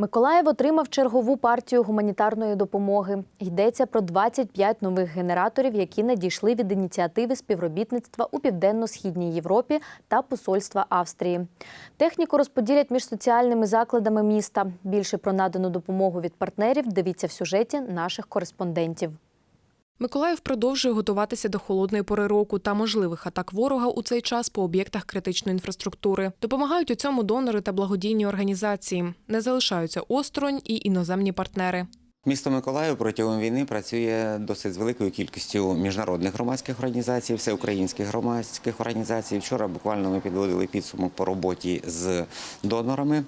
Миколаїв отримав чергову партію гуманітарної допомоги. Йдеться про 25 нових генераторів, які надійшли від ініціативи співробітництва у південно-східній Європі та посольства Австрії. Техніку розподілять між соціальними закладами міста. Більше про надану допомогу від партнерів дивіться в сюжеті наших кореспондентів. Миколаїв продовжує готуватися до холодної пори року та можливих атак ворога у цей час по об'єктах критичної інфраструктури. Допомагають у цьому донори та благодійні організації. Не залишаються осторонь і іноземні партнери. Місто Миколаїв протягом війни працює досить з великою кількістю міжнародних громадських організацій, всеукраїнських громадських організацій. Вчора буквально ми підводили підсумок по роботі з донорами.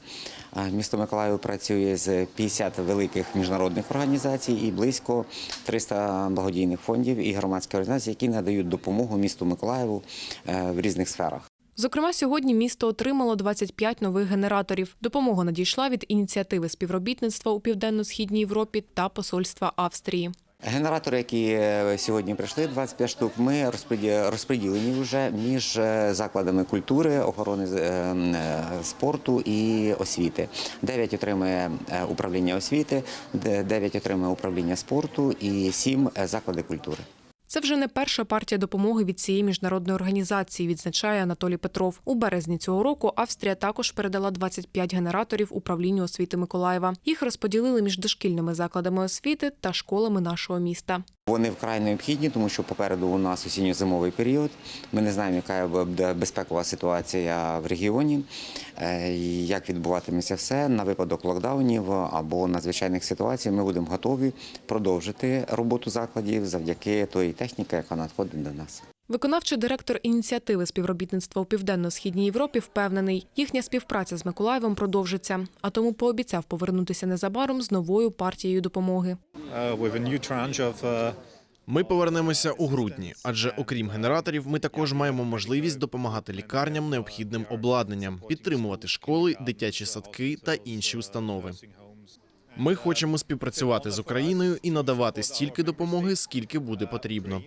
Місто Миколаїв працює з 50 великих міжнародних організацій і близько 300 благодійних фондів і громадських організацій, які надають допомогу місту Миколаєву е, в різних сферах. Зокрема, сьогодні місто отримало 25 нових генераторів. Допомога надійшла від ініціативи співробітництва у південно-східній Європі та посольства Австрії. Генератори, які е, сьогодні прийшли, 25 штук, ми розподі- розподілені вже між е, закладами культури, охорони е, спорту і освіти. 9 отримує управління освіти, 9 отримує управління спорту і 7 заклади культури. Це вже не перша партія допомоги від цієї міжнародної організації, відзначає Анатолій Петров. У березні цього року Австрія також передала 25 генераторів управлінню освіти Миколаєва. Їх розподілили між дошкільними закладами освіти та школами нашого міста. Вони вкрай необхідні, тому що попереду у нас осінньо-зимовий період. Ми не знаємо, яка буде безпекова ситуація в регіоні, е, як відбуватиметься все на випадок локдаунів або надзвичайних ситуацій. Ми будемо готові продовжити роботу закладів завдяки тої техніки, яка надходить до нас. Виконавчий директор ініціативи співробітництва у південно-східній Європі впевнений, їхня співпраця з Миколаєвом продовжиться, а тому пообіцяв повернутися незабаром з новою партією допомоги. Uh, uh, Ми повернемося у грудні, адже окрім генераторів, ми також маємо можливість допомагати лікарням необхідним обладнанням, підтримувати школи, дитячі садки та інші установи. Ми хочемо співпрацювати з Україною і надавати стільки допомоги, скільки буде потрібно.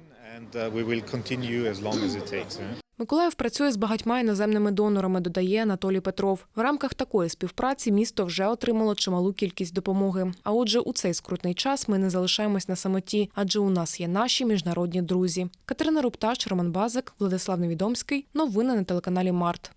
Миколаїв працює з багатьма іноземними донорами, додає Анатолій Петров. В рамках такої співпраці місто вже отримало чималу кількість допомоги. А отже, у цей скрутний час ми не залишаємось на самоті, адже у нас є наші міжнародні друзі. Катерина Руптач, Роман Базик, Владислав Невідомський. Новини на телеканалі Март.